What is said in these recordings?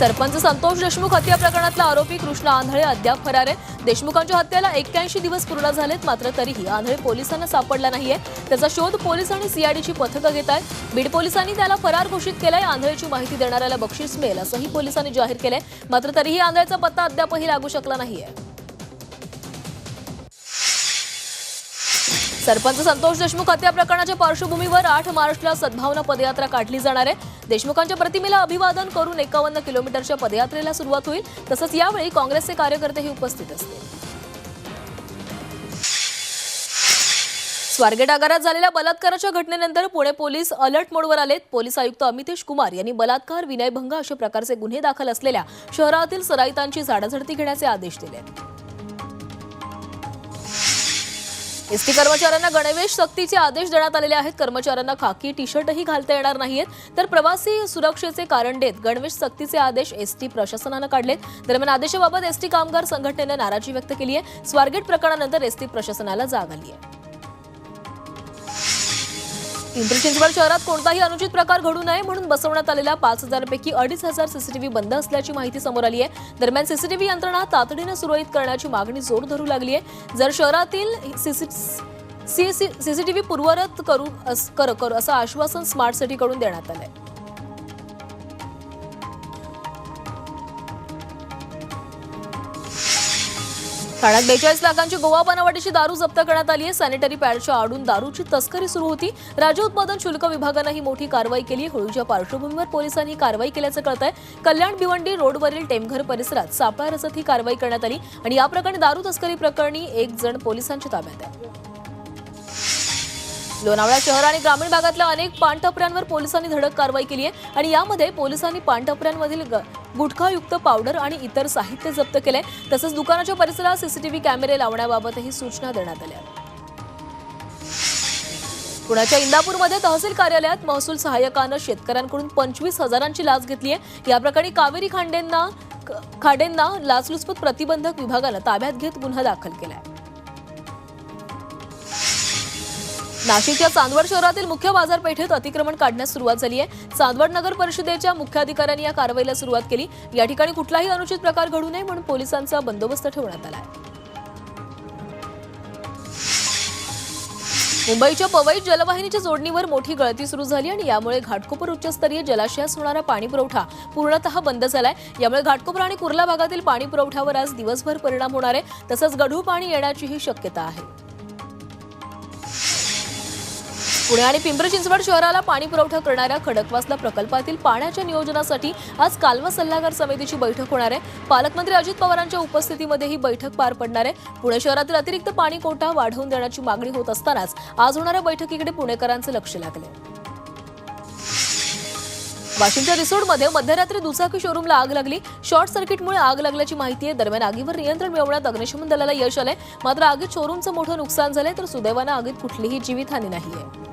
सरपंच संतोष देशमुख हत्या प्रकरणातला आरोपी कृष्ण आंधळे अद्याप फरार आहे. देशमुखांच्या हत्येला एक्क्याऐंशी दिवस पूर्ण झालेत मात्र तरीही आंधळे पोलिसांना सापडला नाहीये. त्याचा शोध पोलीस आणि सीआयडीची पथकं घेत आहेत. बीड पोलिसांनी त्याला फरार घोषित केलाय. आंधळेची माहिती देणाऱ्याला बक्षीस मिळेल असंही पोलिसांनी जाहीर केलंय. मात्र तरीही आंधळेचा पत्ता अद्यापही लागू शकला नाहीये. सरपंच संतोष देशमुख हत्या प्रकरणाच्या पार्श्वभूमीवर आठ मार्चला सद्भावना पदयात्रा काढली जाणार आहे. देशमुखांच्या प्रतिमेला अभिवादन करून एकावन्न किलोमीटरच्या पदयात्रेला सुरुवात होईल. तसंच यावेळी काँग्रेसचे कार्यकर्तेही उपस्थित असतील. स्वारगेट आगारात झालेल्या बलात्काराच्या घटनेनंतर पुणे पोलीस अलर्ट मोडवर आलेत. पोलीस आयुक्त अमितेश कुमार यांनी बलात्कार विनयभंग अशा प्रकारचे गुन्हे दाखल असलेल्या शहरातील सराईतांची झाडाझडती घेण्याचे आदेश दिले एसटी कर्मचाऱ्यांना गणवेश सक्तीचे आदेश देण्यात आलेले आहेत. कर्मचाऱ्यांना खाकी टी शर्टही घालता येणार नाहीयेत. तर प्रवासी सुरक्षेचे कारण देत गणवेश सक्तीचे आदेश एसटी प्रशासनानं काढलेत. दरम्यान आदेशाबाबत एसटी कामगार संघटनेनं नाराजी व्यक्त केली आहे. स्वारगेट प्रकरणानंतर एसटी प्रशासनाला जाग आली आहे. पिंपरी चिंचवड शहरात कोणताही अनुचित प्रकार घडू नये म्हणून बसवण्यात आलेल्या पाच हजारपैकी अडीच हजार सीसीटीव्ही बंद असल्याची माहिती समोर आली आहे. दरम्यान सीसीटीव्ही यंत्रणा तातडीनं सुरळीत करण्याची मागणी जोर धरू लागली आहे. जर शहरातील सीसीटीव्ही पूर्वरत करू अस- कर करू असं आश्वासन स्मार्ट सिटीकडून देण्यात आलंय. ठाण्यात बेचाळीस लाखांची गोवा बनावटीची दारू जप्त करण्यात आली आहे. सॅनिटरी पॅडच्या आडून दारूची तस्करी सुरू होती. राज्य उत्पादन शुल्क विभागानं ही मोठी कारवाई केली होळीच्या पार्श्वभूमीवर पोलिसांनी कारवाई केल्याचं कळत आहे कल्याण भिवंडी रोडवरील टेमघर परिसरात सापळा रचत ही कारवाई करण्यात आली आणि या प्रकरणी दारू तस्करी प्रकरणी एक जण पोलिसांच्या ताब्यात आहे. लोणावळा शहर आणि ग्रामीण भागातल्या अनेक पानटपऱ्यांवर पोलिसांनी धडक कारवाई केली आहे आणि यामध्ये पोलिसांनी पानटपऱ्यांमधील ग- गुटखायुक्त पावडर आणि इतर साहित्य जप्त केलंय. तसंच दुकानाच्या परिसरात सीसीटीव्ही कॅमेरे लावण्याबाबतही सूचना देण्यात आल्या. पुण्याच्या इंदापूरमध्ये तहसील कार्यालयात महसूल सहाय्यकानं शेतकऱ्यांकडून पंचवीस हजारांची लाच घेतली आहे. या प्रकरणी कावेरी खांडेंना खाडेंना लाचलुचपत प्रतिबंधक विभागानं ताब्यात घेत गुन्हा दाखल केला आहे नाशिकच्या चांदवड शहरातील मुख्य बाजारपेठेत अतिक्रमण काढण्यास सुरुवात झाली आहे. चांदवड नगर परिषदेच्या मुख्याधिकाऱ्यांनी या कारवाईला सुरुवात केली. या ठिकाणी कुठलाही अनुचित प्रकार घडू नये म्हणून पोलिसांचा बंदोबस्त ठेवण्यात आला आहे. मुंबईच्या पवई जलवाहिनीच्या जोडणीवर मोठी गळती सुरू झाली आणि यामुळे घाटकोपर उच्चस्तरीय जलाशयास होणारा पाणी पुरवठा पूर्णतः बंद झालाय. यामुळे घाटकोपर आणि कुर्ला भागातील पाणी पुरवठ्यावर आज दिवसभर परिणाम होणार आहे. तसंच गढू पाणी येण्याचीही शक्यता आहे. पुणे आणि पिंपरी चिंचवड शहराला पाणी पुरवठा करणाऱ्या खडकवासला प्रकल्पातील पाण्याच्या नियोजनासाठी आज कालवा सल्लागार समितीची बैठक होणार आहे. पालकमंत्री अजित पवारांच्या उपस्थितीमध्ये ही बैठक पार पडणार आहे. पुणे शहरातील अतिरिक्त पाणी कोटा वाढवून देण्याची मागणी होत असतानाच आज होणाऱ्या बैठकीकडे पुणेकरांचं लक्ष लागले. वाशिमच्या रिसोर्टमध्ये मध्यरात्री दुचाकी शोरूमला आग लागली. शॉर्ट सर्किटमुळे आग लागल्याची माहिती आहे. दरम्यान आगीवर नियंत्रण मिळवण्यात अग्निशमन दलाला यश आलंय. मात्र आगीत शोरूमचं मोठं नुकसान झालंय तर सुदैवानं आगीत कुठलीही जीवितहानी नाहीये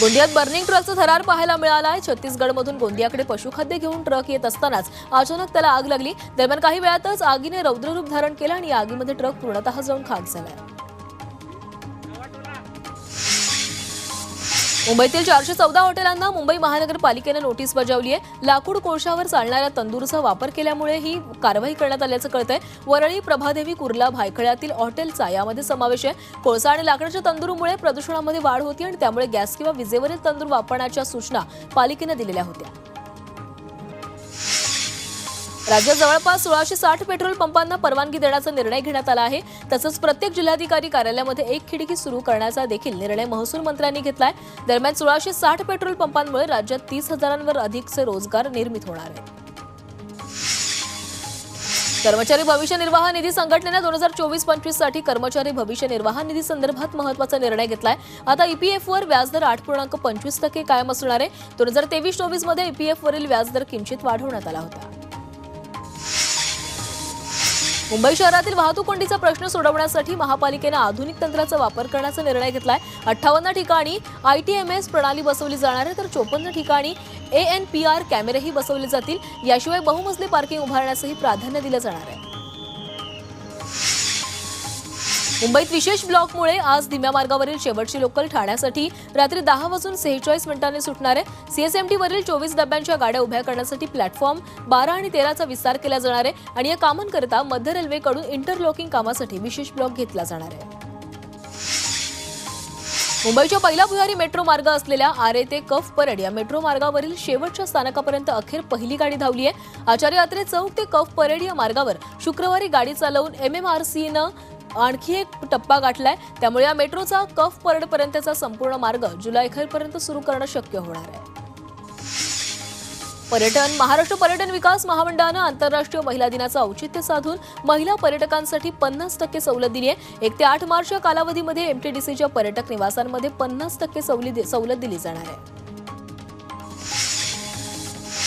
गोंदियात बर्निंग ट्रकचा थरार पाहायला मिळाला आहे छत्तीसगडमधून गोंदियाकडे पशुखाद्य घेऊन ट्रक येत असतानाच अचानक त्याला आग लागली. दरम्यान काही वेळातच आगीने रौद्ररूप धारण केलं आणि या आगीमध्ये ट्रक पूर्णतः जाऊन खाक झालाय. मुंबईतील चारशे चौदा हॉटेलांना मुंबई महानगरपालिकेनं नोटीस बजावली आहे. लाकूड कोळशावर चालणाऱ्या तंदूरचा वापर केल्यामुळे ही कारवाई करण्यात आल्याचं कळतंय. वरळी प्रभादेवी कुर्ला भायखळ्यातील हॉटेलचा यामध्ये समावेश आहे. कोळसा आणि लाकडाच्या तंदूरमुळे प्रदूषणामध्ये वाढ होती आणि त्यामुळे गॅस किंवा विजेवरील तंदूर वापरण्याच्या सूचना पालिकेनं दिलेल्या होत्या. राज्यात जवळपास सोळाशे साठ पेट्रोल पंपांना परवानगी देण्याचा निर्णय घेण्यात आला आहे. तसंच प्रत्येक जिल्हाधिकारी कार्यालयामध्ये एक खिडकी सुरू करण्याचा देखील निर्णय महसूल मंत्र्यांनी घेतलाय. दरम्यान सोळाशे साठ पेट्रोल पंपांमुळे राज्यात तीस हजारांवर अधिकचे रोजगार निर्मित होणार आहेत. कर्मचारी भविष्य निर्वाह निधी संघटनेनं दोन हजार चोवीस पंचवीससाठी कर्मचारी भविष्य निर्वाह निधी संदर्भात महत्त्वाचा निर्णय घेतलाय. आता ईपीएफवर व्याजदर आठ पूर्णांक पंचवीस टक्के कायम असणार आहे. दोन हजार तेवीस चोवीसमध्ये ईपीएफवरील व्याजदर किंचित वाढवण्यात आला होता. मुंबई शहरातील वाहतूक कोंडीचा प्रश्न सोडवण्यासाठी महापालिकेनं आधुनिक तंत्राचा वापर करण्याचा निर्णय घेतलाय. अठ्ठावन्न ठिकाणी आयटीएमएस प्रणाली बसवली जाणार आहे तर चोपन्न ठिकाणी ए एन पी आर कॅमेरेही बसवले जातील. याशिवाय बहुमजली पार्किंग उभारण्यासही प्राधान्य दिलं जाणार आहे. मुंबईत विशेष ब्लॉकमुळे आज धीम्या मार्गावरील शेवटची लोकल ठाण्यासाठी रात्री दहा वाजून सेहेचाळीस मिनिटांनी सुटणार आहे. सीएसएमटी वरील चोवीस डब्यांच्या गाड्या उभ्या करण्यासाठी प्लॅटफॉर्म बारा आणि तेराचा विस्तार केला जाणार आहे आणि या कामांकरिता मध्य रेल्वेकडून इंटरलॉकिंग कामासाठी विशेष ब्लॉक घेतला जाणार आहे. मुंबईच्या पहिला भुयारी मेट्रो मार्ग असलेल्या आरे ते कफ परेड या मेट्रो मार्गावरील शेवटच्या स्थानकापर्यंत अखेर पहिली गाडी धावली आहे आचार्य यात्रे चौक ते कफ परेड या मार्गावर शुक्रवारी गाडी चालवून एम एम आर सीनं आणखी एक टप्पा गाठलाय. त्यामुळे या मेट्रोचा कफ पर्डपर्यंतचा संपूर्ण मार्ग जुलै अखेरपर्यंत सुरू करणं शक्य होणार आहे. पर्यटन महाराष्ट्र पर्यटन विकास महामंडळानं आंतरराष्ट्रीय महिला दिनाचं औचित्य साधून महिला पर्यटकांसाठी पन्नास टक्के सवलत दिली आहे. एक ते आठ मार्च या कालावधीमध्ये एमटीडीसीच्या पर्यटक निवासांमध्ये पन्नास टक्के सवलत दिली जाणार आहे.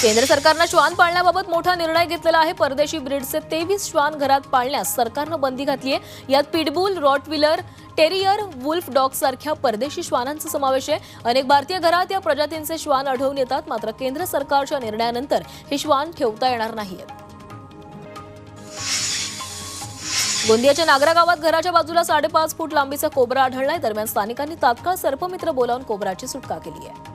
केंद्र सरकारनं श्वान पाळण्याबाबत मोठा निर्णय घेतलेला आहे. परदेशी ब्रीडचे तेवीस श्वान घरात पाळण्यास सरकारनं बंदी घातली आहे. यात pitbull rottweiler terrier wolf dog सारख्या परदेशी श्वानांचा समावेश आहे. अनेक भारतीय घरात या प्रजातींचे श्वान आढळून येतात. मात्र केंद्र सरकारच्या निर्णयानंतर हे श्वान ठेवता येणार नाही गोंदियाच्या नागरा गावात घराच्या बाजूला साडेपाच फूट लांबीचा कोबरा आढळलाय. दरम्यान स्थानिकांनी तात्काळ सर्पमित्र बोलावून कोबराची सुटका केली आहे.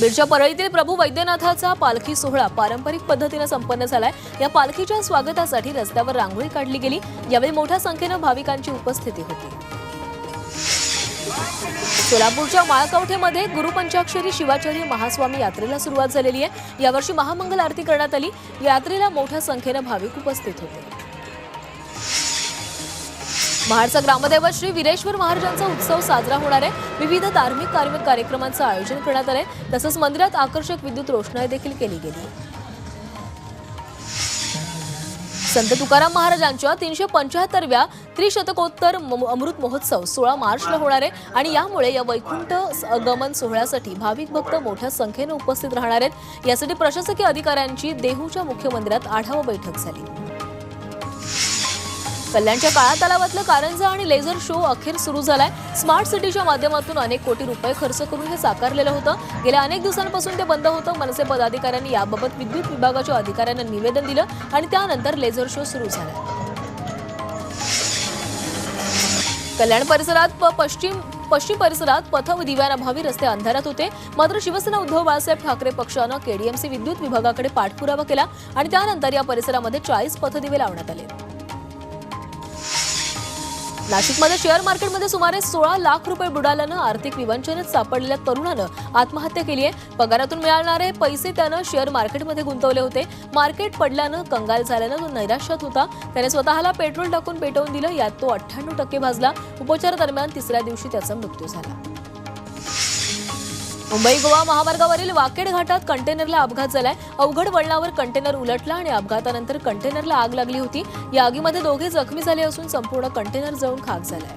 बीडच्या परळीतील प्रभू वैद्यनाथाचा पालखी सोहळा पारंपरिक पद्धतीनं संपन्न झालाय. या पालखीच्या स्वागतासाठी रस्त्यावर रांगोळी काढली गेली. यावेळी मोठ्या संख्येनं भाविकांची उपस्थिती होती. सोलापूरच्या माळकवठेमध्ये गुरुपंचाक्षरी शिवाचार्य महास्वामी यात्रेला सुरुवात झालेली आहे. यावर्षी महामंगल आरती करण्यात आली. यात्रेला मोठ्या संख्येनं भाविक उपस्थित होते. महाडचा ग्रामदैवत श्री विरेश्वर महाराजांचा उत्सव साजरा होणार आहे. विविध धार्मिक कार्मिक कार्यक्रमांचं आयोजन करण्यात आलंय. तसंच मंदिरात आकर्षक विद्युत रोषणाई देखील केली गेली. संत तुकाराम महाराजांच्या तीनशे पंच्याहत्तरव्या त्रिशतकोत्तर म- अमृत महोत्सव सोळा मार्चला होणार आहे आणि यामुळे या वैकुंठ गमन सोहळ्यासाठी भाविक भक्त मोठ्या संख्येनं उपस्थित राहणार आहेत. यासाठी प्रशासकीय अधिकाऱ्यांची देहूच्या मुख्य मंदिरात आढावा बैठक झाली. कल्याणच्या काळा तलावातलं कारंजा आणि लेझर शो अखेर सुरू झालाय. स्मार्ट सिटीच्या माध्यमातून अनेक कोटी रुपये खर्च करून हे साकारलेलं होतं. गेल्या अनेक दिवसांपासून ते बंद होतं. मनसे पदाधिकाऱ्यांनी याबाबत विद्युत विभागाच्या अधिकाऱ्यांना निवेदन दिलं आणि त्यानंतर लेझर शो सुरू झाला. कल्याण परिसरात प- पश्चिम पश्चिम परिसरात पथ दिव्यांअभावी रस्ते अंधारात होते. मात्र शिवसेना उद्धव बाळासाहेब ठाकरे पक्षानं केडीएमसी विद्युत विभागाकडे पाठपुरावा केला आणि त्यानंतर या परिसरामध्ये चाळीस पथदिवे लावण्यात आले. नाशिकमध्ये शेअर मार्केटमध्ये सुमारे सोळा लाख रुपये बुडाल्यानं आर्थिक विवंचनेत सापडलेल्या तरुणानं आत्महत्या केली आहे. पगारातून मिळणारे पैसे त्यानं शेअर मार्केटमध्ये गुंतवले होते. मार्केट पडल्यानं कंगाल झाल्यानं तो नैराश्यात होता. त्याने स्वतःला पेट्रोल टाकून पेटवून दिलं. यात तो अठ्ठ्याण्णव टक्के भाजला. उपचारादरम्यान तिसऱ्या दिवशी त्याचा मृत्यू झाला. मुंबई गोवा महामार्गावरील वाकेड घाटात कंटेनरला अपघात झालाय. अवघड वळणावर कंटेनर उलटला आणि अपघातानंतर कंटेनरला आग लागली होती. या आगीमध्ये दोघे जखमी झाले असून संपूर्ण कंटेनर जळून खाक झालाय.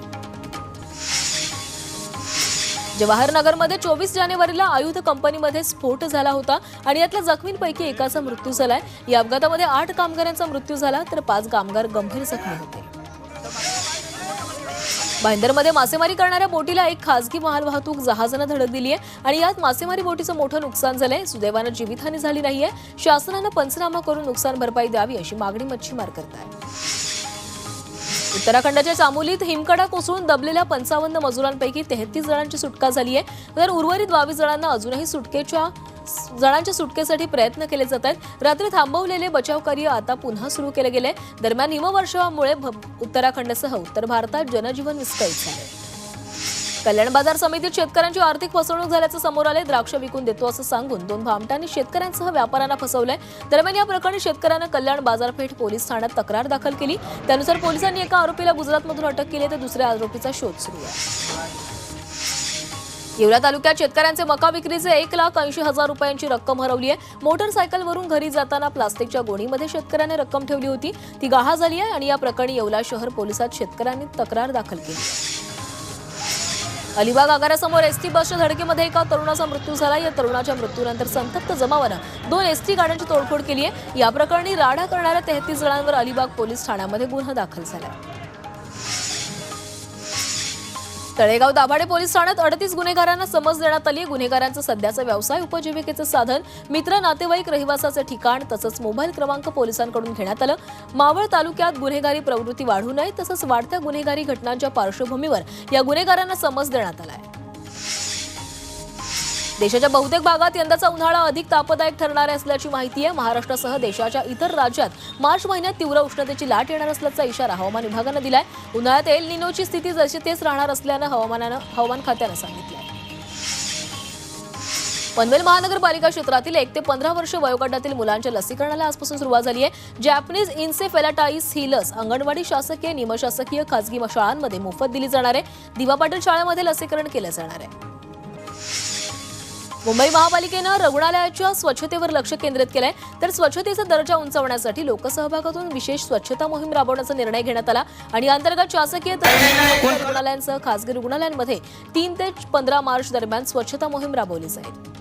जवाहरनगरमध्ये चोवीस जानेवारीला आयुध कंपनीमध्ये स्फोट झाला होता आणि यातल्या जखमींपैकी एकाचा मृत्यू झालाय. या अपघातामध्ये आठ कामगारांचा मृत्यू झाला तर पाच कामगार गंभीर जखमी होते. भाईंदरमध्ये मासेमारी करणाऱ्या बोटीला एक खासगी मालवाहतूक जहाजानं धडक दिली आहे आणि यात मासेमारी बोटीचं मोठं नुकसान झालंय. सुदैवानं जीवितहानी झाली नाहीये. शासनानं पंचनामा करून नुकसान भरपाई द्यावी अशी मागणी मच्छीमार करत आहे उत्तराखंडच्या चामोलीत हिमकडा कोसळून दबलेल्या पंचावन्न मजुरांपैकी तेहतीस जणांची सुटका झाली आहे. तर उर्वरित बावीस जणांना अजूनही सुटकेच्या जणांच्या सुटकेसाठी प्रयत्न केले जात आहेत. रात्री थांबवलेले बचाव कार्य आता पुन्हा सुरू केले गेले. दरम्यान हिमवर्षामुळे भ- उत्तराखंडसह उत्तर भारतात जनजीवन विस्कळीत झाले कल्याण बाजार समितीत शेतकऱ्यांची आर्थिक फसवणूक झाल्याचं समोर आले द्राक्ष विकून देतो असं सांगून दोन भामटांनी शेतकऱ्यांसह व्यापाऱ्यांना फसवलंय. दरम्यान या प्रकरणी शेतकऱ्यानं कल्याण बाजारपेठ पोलीस ठाण्यात तक्रार दाखल केली. त्यानुसार पोलिसांनी एका आरोपीला गुजरातमधून अटक केली तर दुसऱ्या आरोपीचा शोध सुरू आहे. येवला तालुक्यात शेतकऱ्यांचे मका विक्रीचे एक लाख ऐंशी हजार रुपयांची रक्कम हरवली आहे. मोटरसायकलवरून घरी जाताना प्लास्टिकच्या गोणीमध्ये शेतकऱ्याने रक्कम ठेवली होती. ती गाहा झाली आहे आणि या प्रकरणी येवला शहर पोलिसात शेतकऱ्यांनी तक्रार दाखल केली आहे. अलिबाग आगारासमोर एसटी बसच्या धडकेमध्ये एका तरुणाचा मृत्यू झाला. या तरुणाच्या मृत्यूनंतर संतप्त जमावानं दोन एसटी गाड्यांची तोडफोड केली आहे. या प्रकरणी राडा करणाऱ्या तेहतीस जणांवर अलिबाग पोलीस ठाण्यामध्ये गुन्हा दाखल झाला. तळेगाव दाभाडे पोलीस ठाण्यात अडतीस गुन्हेगारांना समज देण्यात आली. गुन्हेगारांचं सध्याचा व्यवसाय उपजीविकेचं साधन मित्र नातेवाईक रहिवासाचं ठिकाण तसंच मोबाईल क्रमांक पोलिसांकडून घेण्यात आलं. मावळ तालुक्यात गुन्हेगारी प्रवृत्ती वाढू नये तसंच वाढत्या गुन्हेगारी घटनांच्या पार्श्वभूमीवर या गुन्हेगारांना समज देण्यात आला आहे. देशाच्या बहुतेक भागात यंदाचा उन्हाळा अधिक तापदायक ठरणार असल्याची माहिती आहे. महाराष्ट्रासह देशाच्या इतर राज्यात मार्च महिन्यात तीव्र उष्णतेची लाट येणार असल्याचा इशारा हवामान विभागानं दिलाय. उन्हाळ्यात एल निनोची स्थिती जशी तेच राहणार असल्यानं हवामानानं हवामान खात्यानं सांगितलं पनवेल महानगरपालिका क्षेत्रातील एक ते पंधरा वर्ष वयोगटातील मुलांच्या लसीकरणाला आजपासून सुरुवात झाली आहे. जॅपनीज इन्सेफेलाटाईस ही लस अंगणवाडी शासकीय निमशासकीय खासगी शाळांमध्ये मोफत दिली जाणार आहे. दिवा पाटील शाळेमध्ये लसीकरण केलं जाणार आहे. मुंबई महापालिकेनं रुग्णालयाच्या स्वच्छतेवर लक्ष केंद्रित केलंय. तर स्वच्छतेचा दर्जा उंचावण्यासाठी लोकसहभागातून विशेष स्वच्छता मोहीम राबवण्याचा निर्णय घेण्यात आला. आणि अंतर्गत शासकीय रुग्णालयांसह खासगी रुग्णालयांमध्ये तीन ते पंधरा मार्च दरम्यान स्वच्छता मोहीम राबवली जाईल.